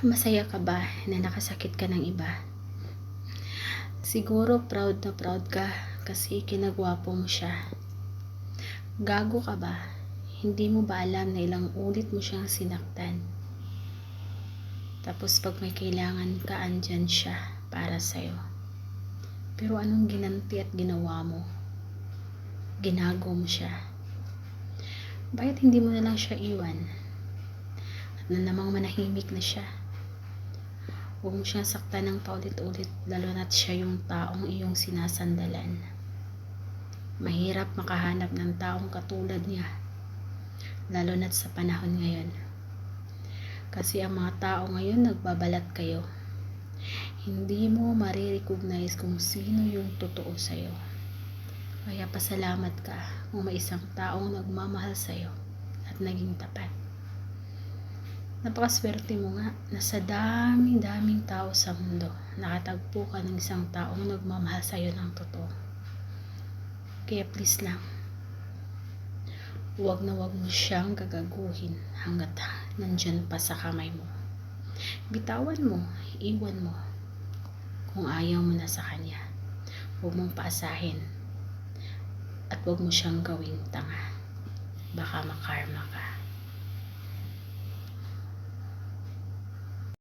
Masaya ka ba na nakasakit ka ng iba? Siguro proud na proud ka kasi kinagwapo mo siya. Gago ka ba? Hindi mo ba alam na ilang ulit mo siyang sinaktan? Tapos pag may kailangan ka, andyan siya para sa'yo. Pero anong ginanti at ginawa mo? Ginago mo siya. Bakit hindi mo na lang siya iwan? At na namang manahimik na siya. Huwag mo siyang saktan ng paulit-ulit lalo na't siya yung taong iyong sinasandalan. Mahirap makahanap ng taong katulad niya. Lalo na't sa panahon ngayon. Kasi ang mga tao ngayon nagbabalat kayo. Hindi mo marirecognize kung sino yung totoo sa'yo. Kaya pasalamat ka kung may isang taong nagmamahal sa'yo at naging tapat. Napakaswerte mo nga na sa daming-daming tao sa mundo, nakatagpo ka ng isang taong nagmamahal sa'yo ng totoo. Kaya please lang, huwag na huwag mo siyang gagaguhin hanggat nandyan pa sa kamay mo. Bitawan mo, iwan mo. Kung ayaw mo na sa kanya, huwag mong paasahin at huwag mo siyang gawing tanga. Baka makarma ka.